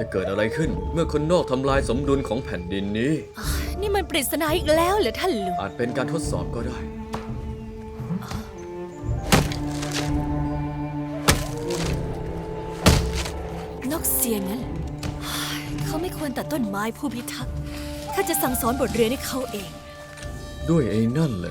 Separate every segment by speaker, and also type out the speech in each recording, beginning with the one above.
Speaker 1: จะเกิดอะไรขึ้นเมื่อคนนอกทำลายสมดุลของแผ่นดินนี้
Speaker 2: นี่มันปริศนาอีกแล้วเหรอท่านลุง
Speaker 1: อาจเป็นการทดสอบก็ได้
Speaker 2: นกเซียนนั้นเขาไม่ควรตัดต้นไม้ผู้พิทักษ์ถ้าจะสั่งสอนบทเรียนให้เขาเอง
Speaker 1: ด้วยไอ้นั่นเล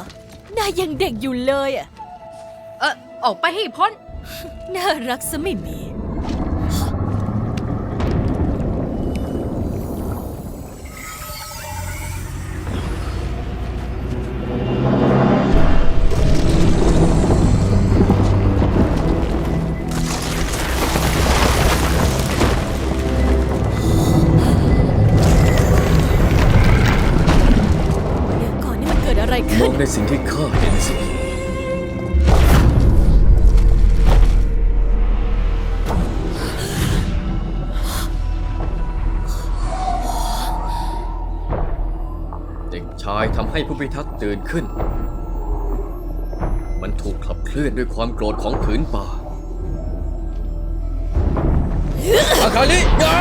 Speaker 1: ย
Speaker 2: นายยังเด็กอยู่เลยอะ
Speaker 3: เออออกไปให้พ้น
Speaker 2: น่ารักซะไม่มี เกิดอะไร
Speaker 1: ม
Speaker 2: ขึ้
Speaker 1: อนงในสิ่งที่ข้าเห็นสิเด็กชายทำให้ผู้พิทักษ์ตื่นขึ้น มันถูกขับเคลื่อนด้วยความโกรธของผืนป่า อาคาลิยา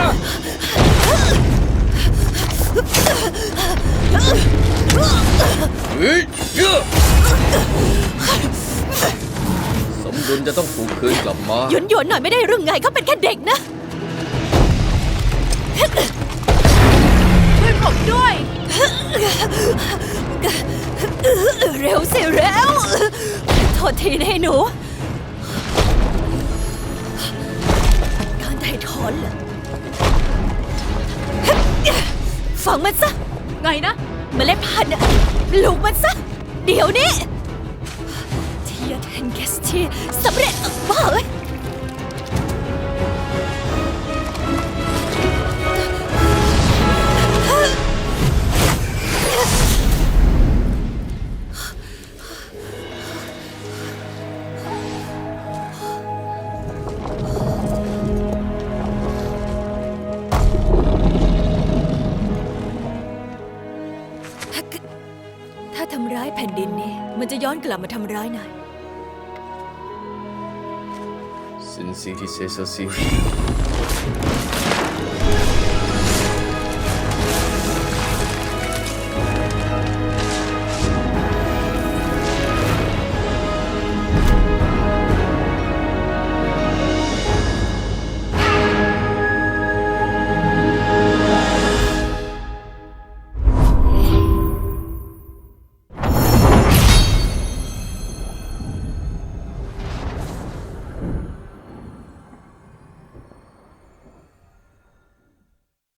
Speaker 1: สมดุลจะต้องถูกคืนกลับมา
Speaker 2: หยวนหยวนๆหน่อยไม่ได้เรื่องไงเขาเป็นแค่เด็กนะ
Speaker 3: ช่วยผมด้วย
Speaker 2: เร็วสิเร็ว โทษทีนะไอ้หนู การถ่ายถอนเหรอฟังมันซะ
Speaker 3: ไงนะ
Speaker 2: เมล็ดพันธุ์น่ะปลูกมันซะ เดี๋ยวนี้ เทียเทนเกสทีสำเร็จบ้าเอ้ย ร้ายแผ่นดินนี้มันจะย้อนกลับมาทำร้ายนาย
Speaker 1: สินซีที่เซซซี